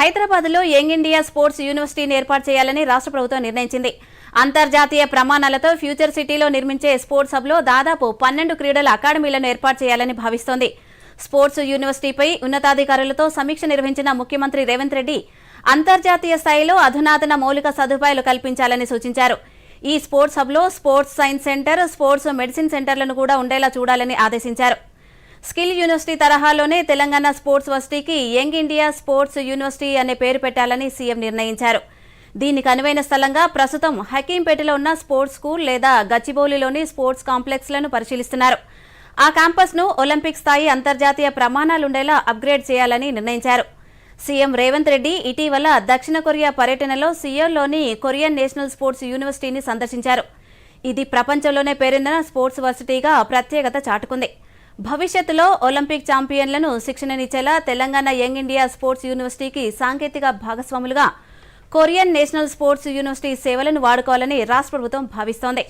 హైదరాబాద్లో young India sports యూనివర్సిటీని ఏర్పాటు చేయాలని రాష్ట్ర ప్రభుత్వం నిర్ణయించింది. అంతర్జాతీయ ప్రమాణాలతో ఫ్యూచర్ సిటీలో నిర్మించే స్పోర్ట్స్ హబ్లో దాదాపు పన్నెండు క్రీడల అకాడమీలను ఏర్పాటు చేయాలని భావిస్తోంది. స్పోర్ట్స్ యూనివర్సిటీపై ఉన్నతాధికారులతో సమీక్ష నిర్వహించిన ముఖ్యమంత్రి రేవంత్ రెడ్డి అంతర్జాతీయ స్థాయిలో అధునాతన మౌలిక సదుపాయాలు కల్పించాలని సూచించారు. ఈ sports హబ్లో sports science center sports medicine సెంటర్లను కూడా ఉండేలా చూడాలని ఆదేశించారు. స్కిల్ యూనివర్సిటీ తరహాలోనే తెలంగాణ స్పోర్ట్స్ వర్సిటీకి యంగ్ ఇండియా స్పోర్ట్స్ యూనివర్సిటీ అనే పేరు పెట్టాలని సీఎం నిర్ణయించారు. దీనికి అనువైన స్థలంగా ప్రస్తుతం హకీంపేటలో ఉన్న స్పోర్ట్స్ స్కూల్ లేదా గచ్చిబౌలిలోని స్పోర్ట్స్ కాంప్లెక్స్లను పరిశీలిస్తున్నారు. ఆ క్యాంపస్ను ఒలింపిక్ స్థాయి అంతర్జాతీయ ప్రమాణాలుండేలా అప్గ్రేడ్ చేయాలని నిర్ణయించారు. సీఎం రేవంత్ రెడ్డి ఇటీవల దక్షిణ కొరియా పర్యటనలో సియోల్లోని కొరియన్ నేషనల్ స్పోర్ట్స్ యూనివర్సిటీని సందర్శించారు. ఇది ప్రపంచంలోనే పేరొందిన స్పోర్ట్స్ వర్సిటీగా ప్రత్యేకత చాటుకుంది. భవిష్యత్తులో ఒలింపిక్ ఛాంపియన్లను శిక్షణనిచ్చేలా తెలంగాణ యంగ్ ఇండియా స్పోర్ట్స్ యూనివర్సిటీకి సాంకేతిక భాగస్వాములుగా కొరియన్ నేషనల్ స్పోర్ట్స్ యూనివర్సిటీ సేవలను వాడుకోవాలని రాష్ట్ర ప్రభుత్వం భావిస్తోంది.